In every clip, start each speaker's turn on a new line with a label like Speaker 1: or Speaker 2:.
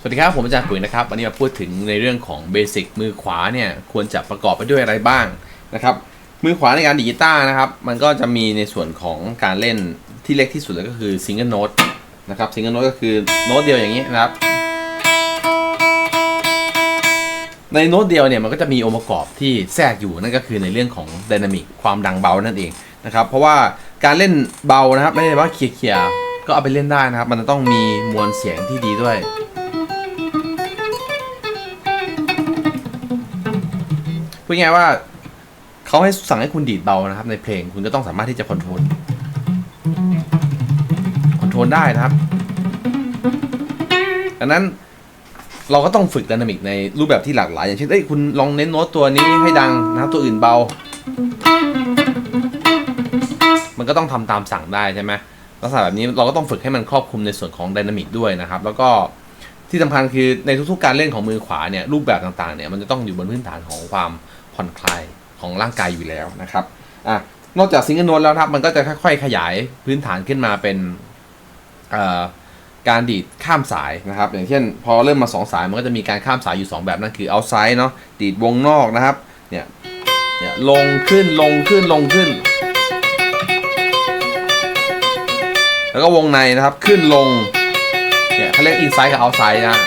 Speaker 1: สวัสดีครับ ผมอาจารย์ปุ๋ยนะครับ วันนี้มาพูดถึงในเรื่องของเบสิกมือขวาเนี่ยควรจะประกอบไปด้วยอะไรบ้างนะครับ มือขวาในการดีดกีตาร์นะครับ มันก็จะมีในส่วนของการเล่นที่เล็กที่สุดเลยก็คือซิงเกิลโน้ตนะครับซิงเกิลโน้ตก็คือโน้ตเดียวอย่างนี้นะครับ ในโน้ตเดียวเนี่ยมันก็จะมีองค์ประกอบที่แทรกอยู่นั่นก็คือในเรื่องของไดนามิกความดังเบานั่นเองนะครับ เพราะว่าการเล่นเบานะครับไม่ได้ว่าเคลียร์ๆก็เอาไปเล่นได้นะครับ มันจะต้องมีมวลเสียงที่ดีด้วย พูดง่ายว่าเขาให้สั่งให้คุณดีดเบานะครับ ในเพลงคุณก็ต้องสามารถที่จะคอนโทรลคอนโทรลได้นะครับดังนั้นเราก็ต้องฝึกไดนามิกในรูปแบบที่หลากหลาย อย่างเช่นเอ้ยคุณลองเน้นโน้ตตัวนี้ให้ดังนะครับตัวอื่นเบา มันก็ต้องทำตามสั่งได้ใช่ไหมลักษณะแบบนี้เราก็ต้องฝึกให้มันครอบคลุมในส่วนของไดนามิกด้วยนะครับ แล้วก็ที่สำคัญคือในทุกๆการเล่นของมือขวาเนี่ยรูปแบบต่างๆเนี่ยมันจะต้องอยู่บนพื้นฐานของความ ผ่อนคลายของร่างกายอยู่แล้วนะครับอะนอกจากซิงเกิลโน้ตแล้วครับมันก็จะค่อยๆ ขยายพื้นฐานขึ้นมาเป็นการดีดข้ามสายนะครับ อย่างเช่น พอเริ่มมา 2 สายมันก็จะมีการข้ามสายอยู่ 2 แบบนั่นคือเอาไซด์เนาะดีดวงนอกนะครับเนี่ยเนี่ยลงขึ้นลงขึ้นลงขึ้น แล้วก็วงในนะครับขึ้นลงเนี่ยเขาเรียกอินไซด์กับเอาไซด์นะ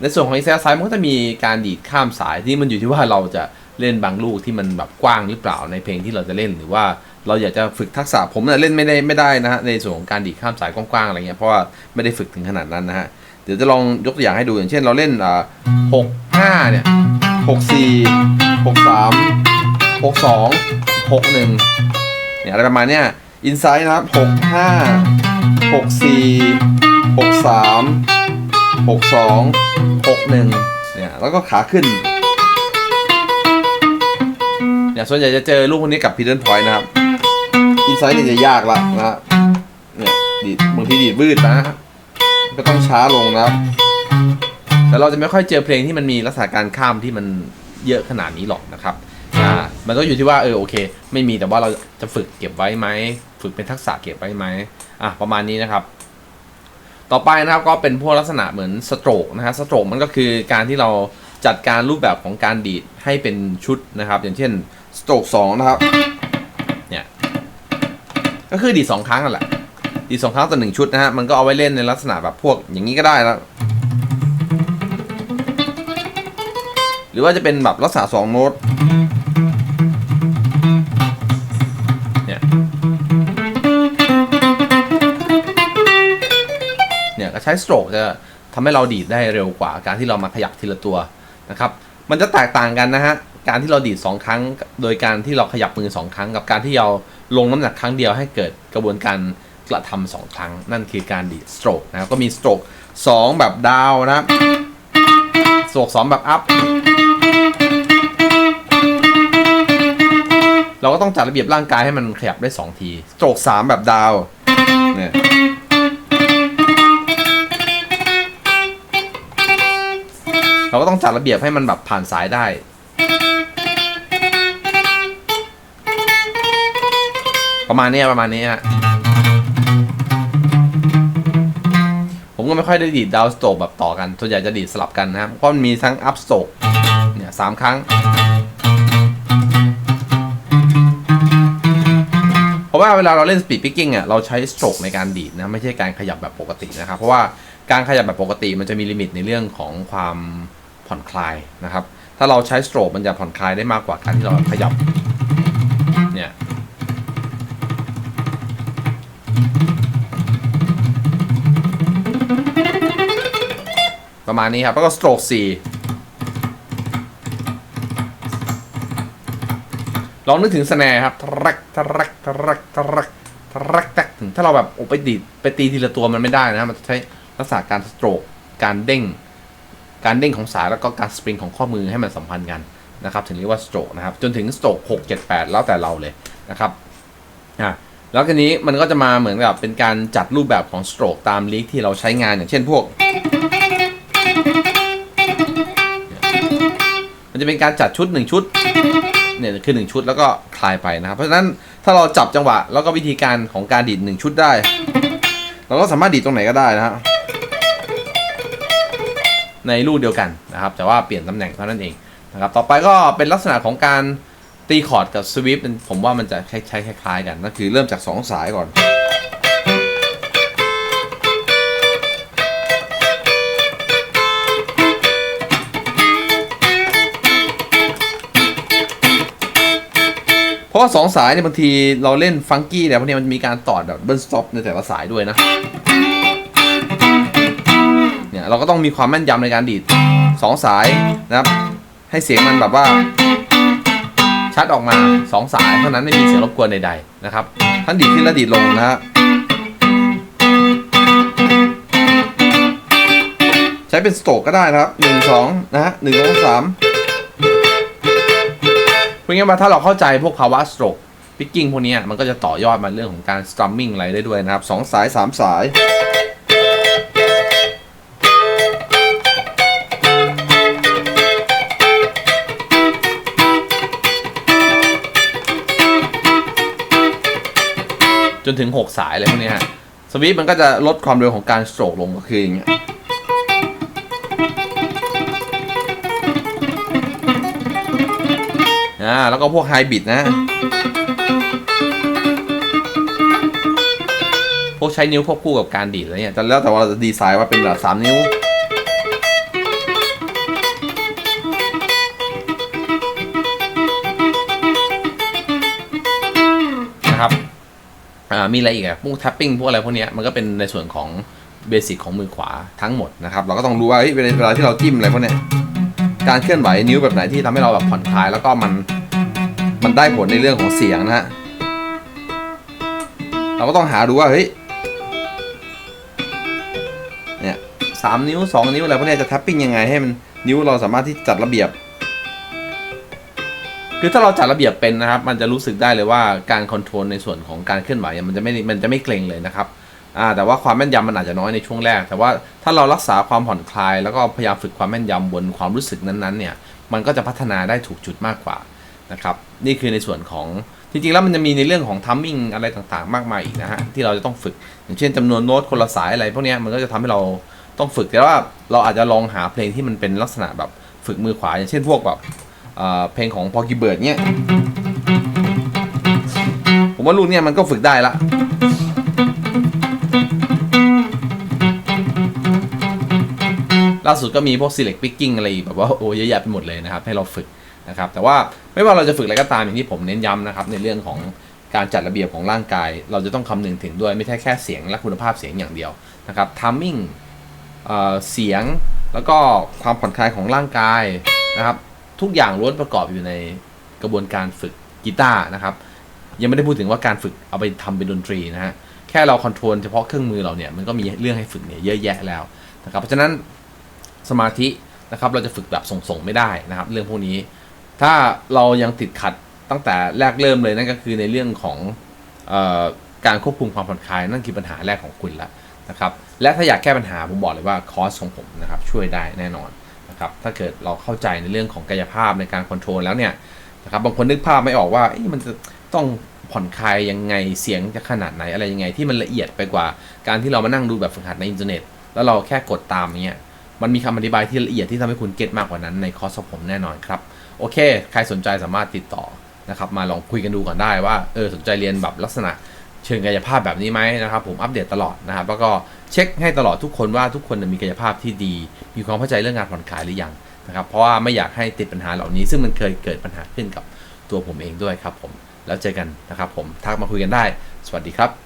Speaker 1: ในส่วนของอินไซด์ไซด์มันก็จะมีการดีดข้ามสายที่มันอยู่ที่ว่าเราจะเล่นบางลูกที่มันแบบกว้างหรือเปล่าในเพลงที่เราจะเล่นหรือว่าเราอยากจะฝึกทักษะผมเนี่ยเล่นไม่ได้ไม่ได้นะฮะในส่วนของการดีดข้ามสายกว้างๆอะไรเงี้ยเพราะว่าไม่ได้ฝึกถึงขนาดนั้นนะฮะเดี๋ยวจะลองยกตัวอย่างให้ดูอย่างเช่นเราเล่นอ่าหกห้าเนี่ยหกสี่หกสามหกสองหกหนึ่งเนี่ยอะไรประมาณเนี้ยอินไซด์นะครับหกห้าหกสี่หกสาม หกสองหกหนึ่งเนี่ยแล้วก็ขาขึ้นเนี่ยส่วนใหญ่จะเจอลูกพวกนี้กับพีเดิลพอยต์นะครับอินไซด์เนี่ยจะยากละนะเนี่ยดีดบางทีดีดบืดนะ ก็ต้องช้าลงนะครับแต่เราจะไม่ค่อยเจอเพลงที่มันมีลักษณะการข้ามที่มันเยอะขนาดนี้หรอกนะครับอ่ามันก็อยู่ที่ว่าเออโอเค ไม่มีแต่ว่าเราจะฝึกเก็บไว้ไหม ฝึกเป็นทักษะเก็บไว้ไหมอะประมาณนี้นะครับ ต่อไปนะครับก็เป็นพวกลักษณะเหมือนสโตรกนะฮะสโตรกมันก็คือการที่เราจัดการรูปแบบของการดีดให้เป็นชุดนะครับ อย่างเช่นสโตรกสองนะครับเนี่ยก็คือดีดสองครั้งนั่นแหละ ดีดสองครั้งต่อหนึ่งชุดนะฮะมันก็เอาไว้เล่นในลักษณะแบบพวกอย่างนี้ก็ได้แล้วหรือว่าจะเป็นแบบลักษณะสองโน้ต ใช้สโตรกจะทำให้เราดีดได้เร็วกว่า การที่เรามาขยับทีละตัวนะครับ มันจะแตกต่างกันนะฮะ การที่เราดีด 2 ครั้ง โดยการที่เราขยับมือ 2 ครั้ง กับการที่เราลงน้ำหนักครั้งเดียวให้เกิดกระบวนการกระทำสองครั้ง นั่นคือการดีดสโตรกนะครับก็มีสโตรก2 แบบดาวนะสโตรก2 แบบอัพเราก็ต้องจัดระเบียบร่างกายให้มันขยับได้ 2 ที สโตรก3 แบบดาวเนี่ย เราก็ต้องจัดระเบียบให้มันแบบผ่านสายได้ ประมาณนี้ประมาณนี้ฮะผมก็ไม่ค่อยได้ดีดดาวสโตรกแบบต่อกันส่วนใหญ่จะดีดสลับกันนะครับเพราะมันมีทั้งอัพสโตรกเนี่ยสามครั้งเพราะว่าเวลาเราเล่นสปีดพิกกิ้งอะเราใช้สโตรกในการดีดนะไม่ใช่การขยับแบบปกตินะครับ เพราะว่าการขยับแบบปกติมันจะมีลิมิตในเรื่องของความ ผ่อนคลายนะครับ ถ้าเราใช้สโตรกมันจะผ่อนคลายได้มากกว่าการที่เราขยับเนี่ยประมาณนี้ครับ แล้วก็สโตรกสี่ลองนึกถึงสแนร์ครับทรักทรักทรักทรักทรักแตกถึงถ้าเราแบบไปดีไปตีทีละตัวมันไม่ได้นะมันจะใช้ลักษณะการสโตรกการเด้ง การเด้งของสายแล้วก็การสปริงของข้อมือให้มันสัมพันธ์กันนะครับถึงเรียกว่าสโตรกนะครับจนถึงสโตรกหกเจ็ดแปดแล้วแต่เราเลยนะครับอะแล้วทีนี้มันก็จะมาเหมือนกับเป็นการจัดรูปแบบของสโตรกตามลีกที่เราใช้งานอย่างเช่นพวก มันจะเป็นการจัดชุดหนึ่งชุดเนี่ยคือหนึ่งชุดแล้วก็คลายไปนะครับ เพราะฉะนั้นถ้าเราจับจังหวะแล้วก็วิธีการของการดีดหนึ่งชุดได้ เราก็สามารถดีดตรงไหนก็ได้นะฮะ ในลูกเดียวกันนะครับ แต่ว่าเปลี่ยนตำแหน่งเท่านั้นเองนะครับ ต่อไปก็เป็นลักษณะของการตีคอร์ดกับสวิฟผมว่ามันจะใช้คล้ายๆกันนั่นคือเริ่มจาก 2 สายก่อน เพราะว่าสองสายเนี่ยบางทีเราเล่นฟังกี้เนี่ยพวกเนี้ยมันมีการต่อแบบเบิร์นสต็อปในแต่ละสายด้วยนะ เนี่ยเราก็ต้องมีความแม่นยำในการดีดสองสายนะครับให้เสียงมันแบบว่า ชัดออกมาสองสายเท่านั้นไม่มีเสียงรบกวนใดๆนะครับทั้งดีดขึ้นและดีดลงนะฮะใช้เป็นสโตกก็ได้นะครับหนึ่งสองนะฮะหนึ่งสองสามพูดง่ายๆว่าถ้าเราเข้าใจพวกภาวะสโตรกพิกกิ้งพวกนี้มันก็จะต่อยอดมาเรื่องของการสตรัมมิ่งอะไรได้ด้วยนะครับสองสายสามสาย จนถึง 6 สายเลยพวกนี้ฮะสวิปมันก็จะลดความเร็วของการสโตรกลงก็คืออย่างเงี้ยอ่าแล้วก็พวกไฮบิดนะ พวกใช้นิ้วควบคู่กับการดีดอะไรเนี่ยแต่แล้วแต่ว่าเราจะดีไซน์ว่าเป็นแบบสามนิ้ว มีอะไรอีกอะพวกท็ปปิ้งพวกอะไรพวกเนี้ยมันก็เป็นในส่วนของเบสิกของมือขวาทั้งหมดนะครับ เราก็ต้องรู้ว่าเฮ้ยเวลาที่เราจิ้มอะไรพวกเนี้ยการเคลื่อนไหวนิ้วแบบไหนที่ทำให้เราแบบผ่อนคลาย แล้วก็มันมันได้ผลในเรื่องของเสียงนะฮะเราก็ต้องหาดูว่าเฮ้ยเนี่ยสามนิ้วสองนิ้วอะไรพวกเนี้ยจะท็ปปิ้งยังไงให้มันนิ้วเราสามารถที่จัดระเบียบ คือถ้าเราจัดระเบียบเป็นนะครับ มันจะรู้สึกได้เลยว่าการคอนโทรลในส่วนของการเคลื่อนไหวมันจะไม่มันจะไม่เกรงเลยนะครับอ่าแต่ว่าความแม่นยำมันอาจจะน้อยในช่วงแรก แต่ว่าถ้าเรารักษาความผ่อนคลาย แล้วก็พยายามฝึกความแม่นยำบนความรู้สึกนั้นๆเนี่ยมันก็จะพัฒนาได้ถูกจุดมากกว่านะครับนี่คือในส่วนของจริงๆแล้วมันจะมีในเรื่องของทัมมิ่งอะไรต่างๆ มากมายอีกนะฮะที่เราจะต้องฝึก อย่างเช่นจำนวนโน้ตคนละสายอะไรพวกนี้มันก็จะทำให้เราต้องฝึกแต่ว่าเราอาจจะลองหาเพลงที่มันเป็นลักษณะแบบฝึกมือขวา อย่างเช่นพวกแบบ เพลงของพอกิเบิร์ดเนี่ยผมว่าลูกเนี่ยมันก็ฝึกได้ละล่าสุดก็มีพวก select picking อะไรแบบว่าโอ้เยอะแยะไปหมดเลยนะครับ ให้เราฝึกนะครับ แต่ว่าไม่ว่าเราจะฝึกอะไรก็ตามอย่างที่ผมเน้นย้ำนะครับในเรื่องของการจัดระเบียบของร่างกาย เราจะต้องคำนึงถึงด้วยไม่ใช่แค่เสียงและคุณภาพเสียงอย่างเดียวนะครับ timing เอ่อเสียงแล้วก็ความผ่อนคลายของร่างกายนะครับ ทุกอย่างล้วนประกอบอยู่ในกระบวนการฝึกกีตาร์นะครับ ยังไม่ได้พูดถึงว่าการฝึกเอาไปทำเป็นดนตรีนะฮะแค่เราคอนโทรลเฉพาะเครื่องมือเราเนี่ยมันก็มีเรื่องให้ฝึกเนี่ยเยอะแยะแล้วนะครับ เพราะฉะนั้นสมาธินะครับเราจะฝึกแบบส่งๆไม่ได้นะครับ เรื่องพวกนี้ ถ้าเรายังติดขัดตั้งแต่แรกเริ่มเลยนั่นก็คือในเรื่องของออการควบคุมความผ่อนคลายนั่นคือปัญหาแรกของคุณล้วนะครับ และถ้าอยากแก้ปัญหาผมบอกเลยว่าคอร์สของผมนะครับช่วยได้แน่นอน นะครับถ้าเกิดเราเข้าใจในเรื่องของกายภาพในการคอนโทรลแล้วเนี่ยนะครับบางคนนึกภาพไม่ออกว่าเอ๊ะมันจะต้องผ่อนคลายยังไงเสียงจะขนาดไหนอะไรยังไงที่มันละเอียดไปกว่า การที่เรามานั่งดูแบบฝึกหัดในอินเทอร์เน็ต แล้วเราแค่กดตามเงี้ยมันมีคำอธิบายที่ละเอียดที่ทำให้คุณเก็ตมากกว่านั้นในคอร์สของผมแน่นอนครับโอเค ใครสนใจสามารถติดต่อนะครับมาลองคุยกันดูก่อนได้ว่าเออสนใจเรียนแบบลักษณะ เชิงกายภาพแบบนี้ไหมนะครับ ผมอัปเดตตลอดนะครับแล้วก็เช็คให้ตลอดทุกคนว่าทุกคนมีกายภาพที่ดี มีความเข้าใจเรื่องงานผ่อนคลายหรือยังนะครับเพราะว่าไม่อยากให้ติดปัญหาเหล่านี้ ซึ่งมันเคยเกิดปัญหาขึ้นกับตัวผมเองด้วยครับผมแล้วเจอกันนะครับผมทักมาคุยกันได้ สวัสดีครับ